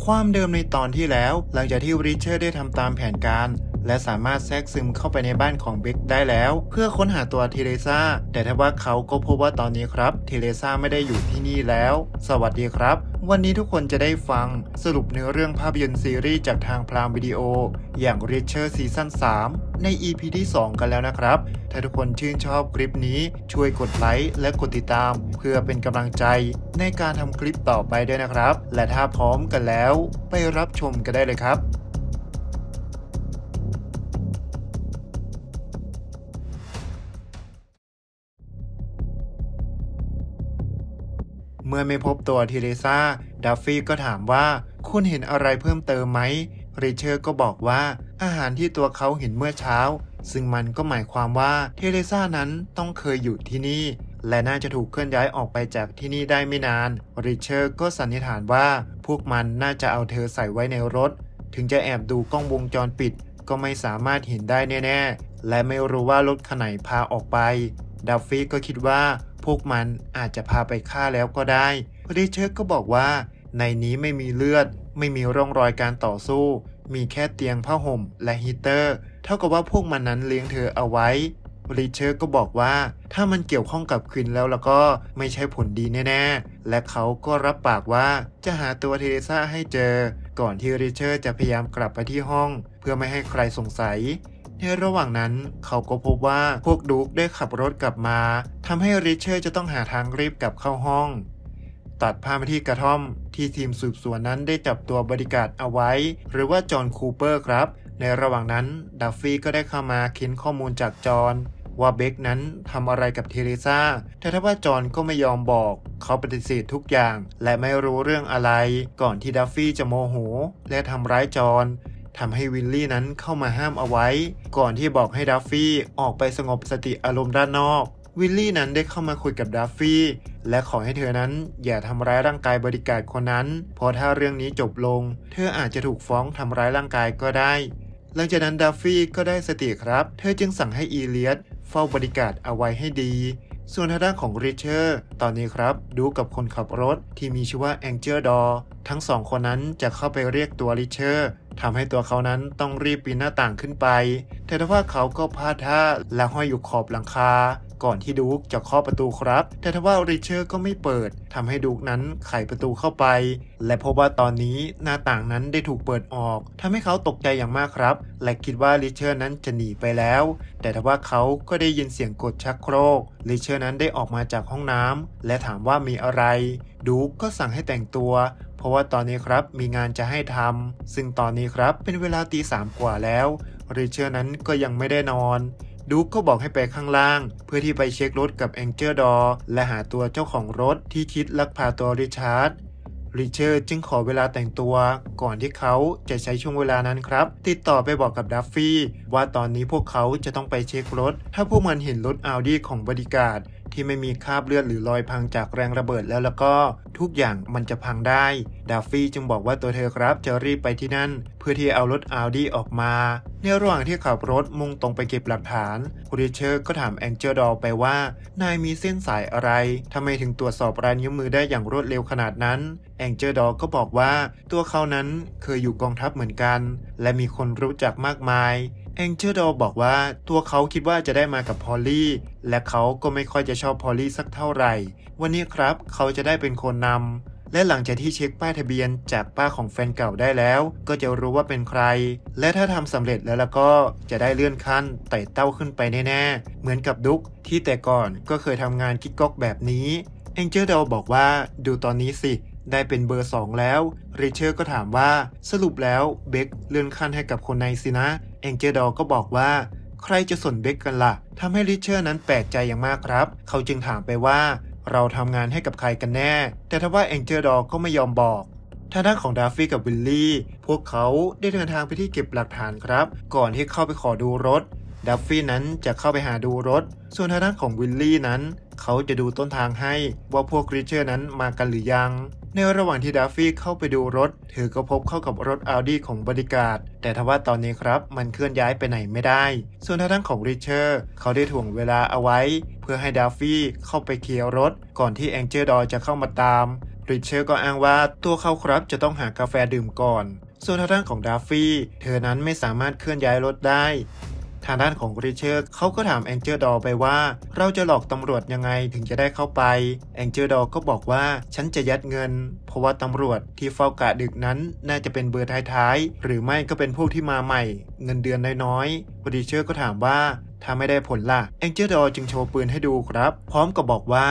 ความเดิมในตอนที่แล้ว หลังจากที่ริชเชอร์ได้ทำตามแผนการ และสามารถแทรกซึมเข้าไปในบ้านของเบคได้แล้ว เพื่อค้นหาตัวเทเรซาแต่ทว่าเขาก็พบว่าตอนนี้ครับเทเรซาไม่ได้อยู่ที่นี่แล้ว สวัสดีครับ วันนี้ทุกคนจะได้ฟังสรุปเนื้อเรื่องภาพยนตร์ซีรีส์จากทางพรามวิดีโอ อย่าง r i c h a r d ซีซั่น3ใน EP ที่ 2 กันแล้วนะครับ ถ้าทุกคนชื่นชอบคลิปนี้ช่วยกดไลค์และกดติดตาม เพื่อเป็นกำลังใจในการทำคลิปต่อไปด้วยนะครับ และถ้าพร้อมกันแล้ว ไปรับชมกันได้เลยครับ เมื่อไม่พบตัวทีเรซาดัฟฟี่ก็ถามว่าคุณเห็นอะไรเพิ่มเติมไหมริเชอร์ก็บอกว่าอาหารที่ตัวเขาเห็นเมื่อเช้า ซึ่งมันก็หมายความว่าเทเรซานั้นต้องเคยอยู่ที่นี่ และน่าจะถูกเคลื่อนย้ายออกไปจากที่นี่ได้ไม่นาน ริเชอร์ก็สันนิษฐานว่าพวกมันน่าจะเอาเธอใส่ไว้ในรถ ถึงจะแอบดูกล้องวงจรปิด ก็ไม่สามารถเห็นได้แน่ ๆ และไม่รู้ว่ารถคันไหนพาออกไป ดัฟฟี่ก็คิดว่า พวกมันอาจจะพาไปฆ่าแล้วก็ได้ริเชอร์ก็บอกว่า ในนี้ไม่มีเลือด ไม่มีร่องรอยการต่อสู้ มีแค่เตียงผ้าห่มและฮีเตอร์ เท่ากับว่าพวกมันนั้นเลี้ยงเธอเอาไว้ริเชอร์ก็บอกว่าถ้ามันเกี่ยวข้องกับควินแล้วแล้วก็ไม่ใช่ผลดีแน่ๆ และเขาก็รับปากว่าจะหาตัวเทเรซ่าให้เจอ ก่อนที่ริเชอร์จะพยายามกลับไปที่ห้อง เพื่อไม่ให้ใครสงสัย ในระหว่างนั้นเขาก็พบว่าพวกดูกได้ขับรถกลับมาทำให้ริเชอร์จะต้องหาทางรีบกลับเข้าห้อง ตัดภาพมาที่กระท่อมที่ทีมสืบสวนนั้นได้จับตัวบริการเอาไว้ หรือว่าจอห์นคูเปอร์ครับ ในระหว่างนั้นดัฟฟี่ก็ได้เข้ามาเค้นข้อมูลจากจอห์นว่าเบคนั้นทำอะไรกับเทเรซาแต่ถ้าว่าจอห์นก็ไม่ยอมบอก เขาปฏิเสธทุกอย่าง และไม่รู้เรื่องอะไร ก่อนที่ดัฟฟี่จะโมโห และทำร้ายจอห์น ทำให้วิลลี่นั้นเข้ามาห้ามเอาไว้ ก่อนที่บอกให้ดัฟฟี่ออกไปสงบสติอารมณ์ด้านนอก วิลลี่นั้นได้เข้ามาคุยกับดัฟฟี่และขอให้เธอนั้นอย่าทำร้ายร่างกายบริการคนนั้น เพราะถ้าเรื่องนี้จบลง เธออาจจะถูกฟ้องทำร้ายร่างกายก็ได้ หลังจากนั้นดัฟฟี่ก็ได้สติครับ เธอจึงสั่งให้อีเลียสเฝ้าบริการเอาไว้ให้ดีส่วนทางด้านของริเชอร์ ตอนนี้ครับดูกับคนขับรถที่มีชื่อว่าแองเจอร์ดอทั้งสองคนนั้นจะเข้าไปเรียกตัวริเชอร์ ทำให้ตัวเขานั้นต้องรีบปีนหน้าต่างขึ้นไป แต่ทว่าเขาก็พลาดท่าและห้อยอยู่ขอบหลังคา ก่อนที่ดูกจะเคาะประตูครับ แต่ทว่าริเชอร์ก็ไม่เปิดทำให้ดูกนั้นไขประตูเข้าไป และพบว่าตอนนี้หน้าต่างนั้นได้ถูกเปิดออกทำให้เขาตกใจอย่างมากครับ และคิดว่าริเชอร์นั้นจะหนีไปแล้ว แต่ทว่าเขาก็ได้ยินเสียงกดชักโครกริเชอร์นั้นได้ออกมาจากห้องน้ำและถามว่ามีอะไรดูกก็สั่งให้แต่งตัว เพราะว่าตอนนี้ครับมีงานจะให้ทำซึ่งตอนนี้ครับเป็นเวลาตีสามกว่าแล้วริเชอร์นั้นก็ยังไม่ได้นอน ดูก็บอกให้ไปข้างล่าง เพื่อที่ไปเช็ครถกับแองเจอร์ดอและหาตัวเจ้าของรถที่คิดลักพาตัวริชาร์ดริเชอร์จึงขอเวลาแต่งตัวก่อนที่เขาจะใช้ช่วงเวลานั้นครับ ติดต่อไปบอกกับดัฟฟี่ว่าตอนนี้พวกเขาจะต้องไปเช็ครถ ถ้าพวกมันเห็นรถอัลดี้ของบริการด ที่ไม่มีคราบเลือดหรือรอยพังจากแรงระเบิดแล้วแล้วก็ทุกอย่างมันจะพังได้ดัฟฟี่จึงบอกว่าตัวเธอครับจะรีบไปที่นั่น เพื่อที่เอารถอัลดี้ออกมา ในระหว่างที่ขับรถมุ่งตรงไปเก็บหลักฐานคริเชอร์ก็ถามแองเจลดอลไปว่า นายมีเส้นสายอะไรทำไมถึงตรวจสอบรายนิ้วมือได้อย่างรวดเร็วขนาดนั้น แองเจลดอลก็บอกว่า ตัวเขานั้นเคยอยู่กองทัพเหมือนกัน และมีคนรู้จักมากมาย แองเจอร์ดอบอกว่าตัวเขาคิดว่าจะได้มากับพอลลี่ และเขาก็ไม่ค่อยจะชอบพอลลี่สักเท่าไหร่ วันนี้ครับเขาจะได้เป็นคนนำและหลังจากที่เช็คป้ายทะเบียนจากป้าของแฟนเก่าได้แล้ว ก็จะรู้ว่าเป็นใคร และถ้าทำสำเร็จแล้วแล้วก็จะได้เลื่อนขั้นไต่เต้าขึ้นไปแน่ๆ เหมือนกับดุ๊กที่แต่ก่อนก็เคยทำงานกิ๊กก๊อกแบบนี้แองเจอร์ดอบอกว่าดูตอนนี้สิได้เป็นเบอร์ 2 แล้วริเชอร์ก็ถามว่าสรุปแล้วเบคเลื่อนขั้นให้กับคนในสินะ แองเจดอก็บอกว่า ใครจะสนเบคกันละ่ะทำให้ริเชอร์นั้นแปลกใจอย่างมากครับ เขาจึงถามไปว่า เราทำงานให้กับใครกันแน่ แต่ทว่าแองเจดอก็ไม่ยอมบอกทางด้านของดาฟฟี่กับวิลลี่ พวกเขาได้เดินทางไปที่เก็บหลักฐานครับ ก่อนที่เข้าไปขอดูรถ ดัฟฟี่นั้นจะเข้าไปหาดูรถ ส่วนทางด้านของวิลลี่นั้น เขาจะดูต้นทางให้ว่าพวกริเชอร์นั้นมากันหรือยัง ในระหว่างที่ดัฟฟี่เข้าไปดูรถ เธอก็พบเข้ากับรถอัลดี้ของบริการ แต่ทว่าตอนนี้ครับ มันเคลื่อนย้ายไปไหนไม่ได้ ส่วนทางด้านของริเชอร์ เขาได้ถ่วงเวลาเอาไว้ เพื่อให้ดัฟฟี่เข้าไปเคลียร์รถ ก่อนที่แองเจอร์ดอจะเข้ามาตามริชเชอร์ก็อ้างว่าตัวเขาครับจะต้องหากาแฟดื่มก่อน ส่วนทางด้านของดัฟฟี่ เธอนั้นไม่สามารถเคลื่อนย้ายรถได้ ทางด้านของริเชอร์เขาก็ถามแองเจิลดอไปว่า เราจะหลอกตำรวจยังไงถึงจะได้เข้าไปแองเจิลดอก็บอกว่าฉันจะยัดเงิน เพราะว่าตำรวจที่เฝ้ากะดึกนั้นน่าจะเป็นเบอร์ท้ายๆ หรือไม่ก็เป็นพวกที่มาใหม่ เงินเดือนน้อยๆริเชอร์ก็ถามว่าถ้าไม่ได้ผลล่ะแองเจิลดอจึงโชว์ปืนให้ดูครับ พร้อมกับบอกว่า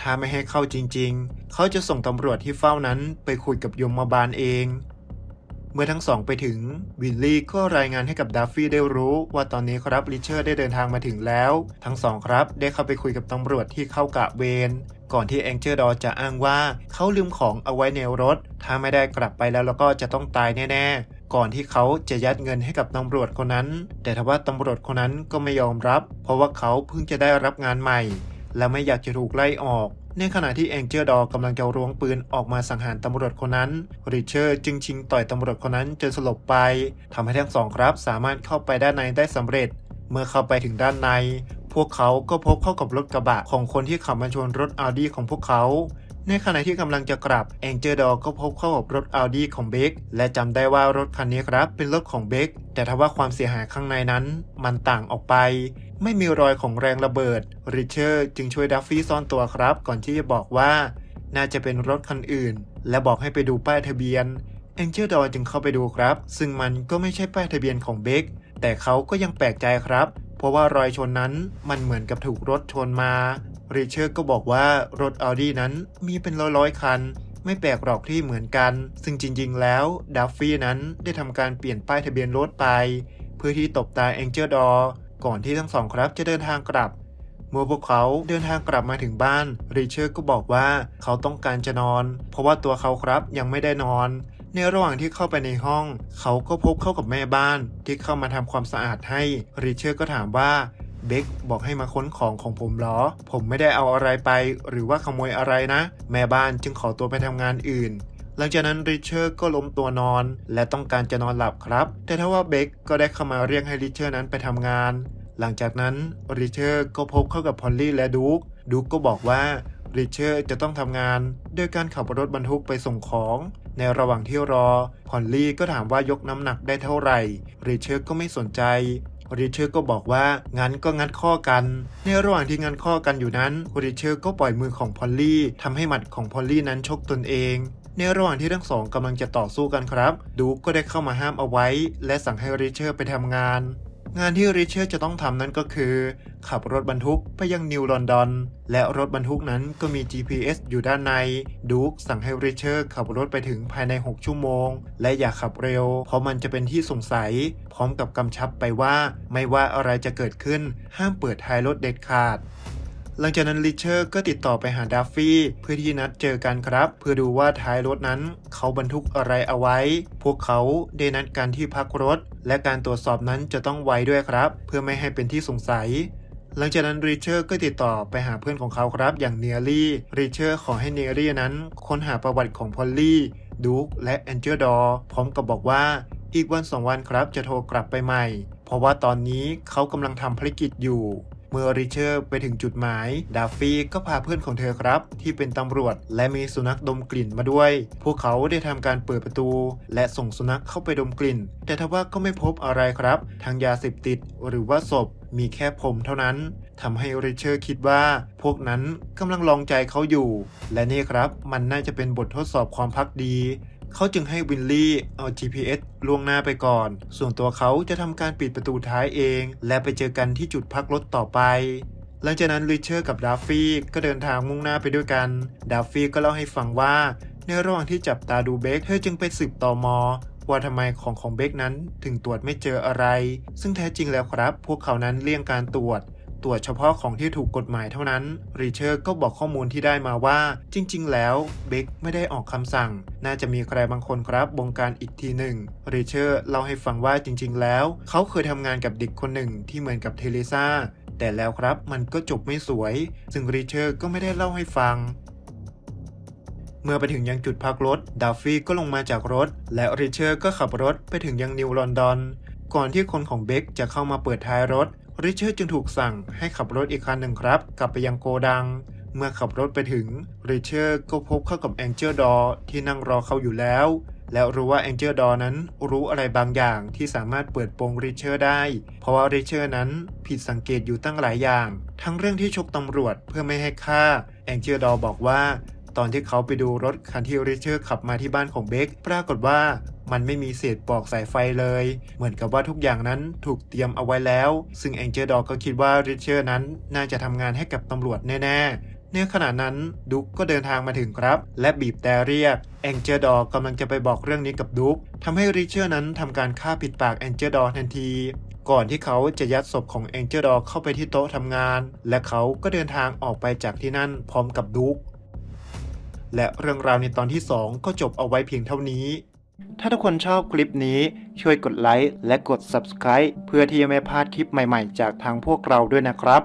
ถ้าไม่ให้เข้าจริงๆ เขาจะส่งตำรวจที่เฝ้านั้นไปคุยกับยมบาลเอง เมื่อทั้งสองไปถึง วิลลี่ก็รายงานให้กับดัฟฟี่ได้รู้ว่าตอนนี้ครับริชเชอร์ได้เดินทางมาถึงแล้ว ทั้งสองครับได้เข้าไปคุยกับตำรวจที่เข้ากะเวรก่อนที่แองเจอร์ดอจะอ้างว่าเขาลืมของเอาไว้ในรถ ถ้าไม่ได้กลับไปแล้วแล้วก็จะต้องตายแน่ๆ ก่อนที่เขาจะยัดเงินให้กับตำรวจคนนั้น แต่ทว่าตำรวจคนนั้นก็ไม่ยอมรับ เพราะว่าเขาเพิ่งจะได้รับงานใหม่ และไม่อยากจะถูกไล่ออก ในขณะที่แองเจอร์ดอกำลังจะล้วงปืนออกมาสังหารตำรวจคนนั้นริเชอร์จึงชิงต่อยตำรวจคนนั้นจนสลบไปทำให้ทั้งสองครับสามารถเข้าไปด้านในได้สำเร็จ เมื่อเข้าไปถึงด้านใน พวกเขาก็พบเข้ากับรถกระบะของคนที่ขับมาชนรถอาดีของพวกเขา ในขณะที่กำลังจะกลับแองเจอร์ดอก็พบเข้ากับรถอาดีของเบคและจำได้ว่ารถคันนี้ครับเป็นรถของเบคแต่ทว่าความเสียหายข้างในนั้นมันต่างออกไป ไม่มีรอยของแรงระเบิดริชเชอร์จึงช่วยดัฟฟี่ซ่อนตัวครับ ก่อนที่จะบอกว่า น่าจะเป็นรถคันอื่น และบอกให้ไปดูป้ายทะเบียนแองเจอร์ดอจึงเข้าไปดูครับ ซึ่งมันก็ไม่ใช่ป้ายทะเบียนของเบคแต่เขาก็ยังแปลกใจครับ เพราะว่ารอยชนนั้นมันเหมือนกับถูกรถชนมา ริชเชอร์ก็บอกว่ารถอ u ดี้นั้นมีเป็นร้อยๆคัน ไม่แปลกหรอกที่เหมือนกัน ซึ่งจริงๆ แล้วดัฟฟี่นั้นได้ทำการเปลี่ยนป้ายทะเบียนรถไป เพื่อที่ตบตาแองเจอร์ดอก่อนที่ทั้งสองครับจะเดินทางกลับ เมื่อพวกเขาเดินทางกลับมาถึงบ้านริชเชอร์ก็บอกว่าเขาต้องการจะนอน เพราะว่าตัวเขาครับยังไม่ได้นอน ในระหว่างที่เข้าไปในห้อง เขาก็พบเข้ากับแม่บ้านที่เข้ามาทำความสะอาดให้ริชเชอร์ก็ถามว่า เบคบอกให้มาค้นของของผมหรอ ผมไม่ได้เอาอะไรไป หรือว่าขโมยอะไรนะ แม่บ้านจึงขอตัวไปทำงานอื่นหลังจากนั้นริชเชอร์ก็ล้มตัวนอน และต้องการจะนอนหลับครับ แต่ถ้าว่าเบคก็ได้เข้ามาเรียกให้ริชเชอร์นั้นไปทำงาน หลังจากนั้นริชเชอร์ก็พบเข้ากับพอลลี่และดูคดูคก็บอกว่าริชเชอร์จะต้องทำงานด้วยการขับรถบรรทุกไปส่งของ ในระหว่างที่รอพอลลี่ก็ถามว่ายกน้ำหนักได้เท่าไหร่ริชเชอร์ก็ไม่สนใจ ริเชอร์ก็บอกว่างั้นก็งัดข้อกัน ในระหว่างที่งัดข้อกันอยู่นั้นริเชอร์ก็ปล่อยมือของพอลลี่ทำให้หมัดของพอลลี่นั้นชกตนเองในระหว่างที่ทั้งสองกำลังจะต่อสู้กันครับ ดูก็ได้เข้ามาห้ามเอาไว้ และสั่งให้ริเชอร์ไปทำงาน งานที่ริชเชอร์จะต้องทำนั้นก็คือ ขับรถบรรทุกไปยังนิวลอนดอน และรถบรรทุกนั้นก็มี GPS อยู่ด้านใน ดูกสั่งให้ริชเชอร์ขับรถไปถึงภายใน 6 ชั่วโมง และอย่าขับเร็ว เพราะมันจะเป็นที่สงสัย พร้อมกับกำชับไปว่า ไม่ว่าอะไรจะเกิดขึ้นห้ามเปิดท้ายรถเด็ดขาด หลังจากนั้นริชเชอร์ก็ติดต่อไปหาดัฟฟี่เพื่อที่นัดเจอกันครับ เพื่อดูว่าท้ายรถนั้น เขาบรรทุกอะไรเอาไว้ พวกเขาได้นัดกันที่พักรถ และการตรวจสอบนั้นจะต้องไวด้วยครับ เพื่อไม่ให้เป็นที่สงสัยหลังจากนั้นริชเชอร์ก็ติดต่อไปหาเพื่อนของเขาครับ อย่างเนียรี่ริชเชอร์ขอให้เนียรี่นั้น ค้นหาประวัติของพอลลี่ดูคและแอนเจลดอร์พร้อมกับบอกว่าอีกวันสองวันครับจะโทรกลับไปใหม่ เพราะว่าตอนนี้เขากำลังทำภารกิจอยู่ เมื่อริชเชอร์ไปถึงจุดหมาย ดาฟฟี่ก็พาเพื่อนของเธอครับ ที่เป็นตำรวจและมีสุนัขดมกลิ่นมาด้วย พวกเขาได้ทำการเปิดประตู และส่งสุนัขเข้าไปดมกลิ่น แต่ทว่าก็ไม่พบอะไรครับทั้งยาเสพติดหรือว่าศพมีแค่ผมเท่านั้นทำให้ริชเชอร์คิดว่า พวกนั้นกำลังลองใจเขาอยู่ และนี่ครับมันน่าจะเป็นบททดสอบความพักดี เขาจึงให้วินลี่เอา GPS ล่วงหน้าไปก่อน ส่วนตัวเขาจะทำการปิดประตูท้ายเอง และไปเจอกันที่จุดพักรถต่อไปหลังจากนั้นริชเชอร์กับดัฟฟี่ก็เดินทางมุ่งหน้าไปด้วยกันดัฟฟี่ก็เล่าให้ฟังว่า ในระหว่างที่จับตาดูเบคเธอจึงไปสืบตอมอว่าทำไมของของเบคนั้นถึงตรวจไม่เจออะไร ซึ่งแท้จริงแล้วครับ พวกเขานั้นเลี่ยงการตรวจ ตรวจเฉพาะของที่ถูกกฎหมายเท่านั้นริเชอร์ก็บอกข้อมูลที่ได้มาว่า จริง ๆ แล้วเบคไม่ได้ออกคำสั่ง น่าจะมีใครบางคนครับบงการอีกทีหนึ่งริเชอร์เล่าให้ฟังว่าจริง ๆ แล้ว เขาเคยทำงานกับเด็กคนหนึ่งที่เหมือนกับเทเลซาแต่แล้วครับมันก็จบไม่สวย ซึ่งริเชอร์ก็ไม่ได้เล่าให้ฟังเมื่อไปถึงยังจุดพักรถ ดัฟฟี่ก็ลงมาจากรถ และริเชอร์ก็ขับรถไปถึงยังนิวลอนดอน ก่อนที่คนของเบคจะเข้ามาเปิดท้ายรถ ริชเชอร์จึงถูกสั่งให้ขับรถอีกคันหนึ่งครับ กลับไปยังโกดัง เมื่อขับรถไปถึงริเชอร์ก็พบเข้ากับแองเจิลดอที่นั่งรอเขาอยู่แล้ว แล้วรู้ว่าแองเจิลดอนั้นรู้อะไรบางอย่างที่สามารถเปิดโปงริเชอร์ได้ เพราะว่าริเชอร์นั้นผิดสังเกตอยู่ตั้งหลายอย่าง ทั้งเรื่องที่ชกตำรวจเพื่อไม่ให้ฆ่าแองเจิลดอบอกว่า ตอนที่เขาไปดูรถคันที่ริเชอร์ขับมาที่บ้านของเบคปรากฏว่ามันไม่มีเศษปลอกสายไฟเลย เหมือนกับว่าทุกอย่างนั้นถูกเตรียมเอาไว้แล้ว ซึ่งแองเจิลดอก็คิดว่าริเชอร์นั้นน่าจะทำงานให้กับตำรวจแน่ๆในขณะนั้นดุ๊กก็เดินทางมาถึงครับ และบีบแต่เรียกแองเจิลดอกำลังจะไปบอกเรื่องนี้กับดุ๊กทำให้ริเชอร์นั้นทำการฆ่าปิดปากแองเจิลดอทันทีก่อนที่เขาจะยัดศพของแองเจิลดอเข้าไปที่โต๊ะทำงาน และเขาก็เดินทางออกไปจากที่นั่นพร้อมกับดุ๊ก และเรื่องราวในตอนที่ 2 ก็จบเอาไว้เพียงเท่านี้ ถ้าทุกคนชอบคลิปนี้ช่วยกดไลค์และกด Subscribe เพื่อที่จะไม่พลาดคลิปใหม่ๆ จากทางพวกเราด้วยนะครับ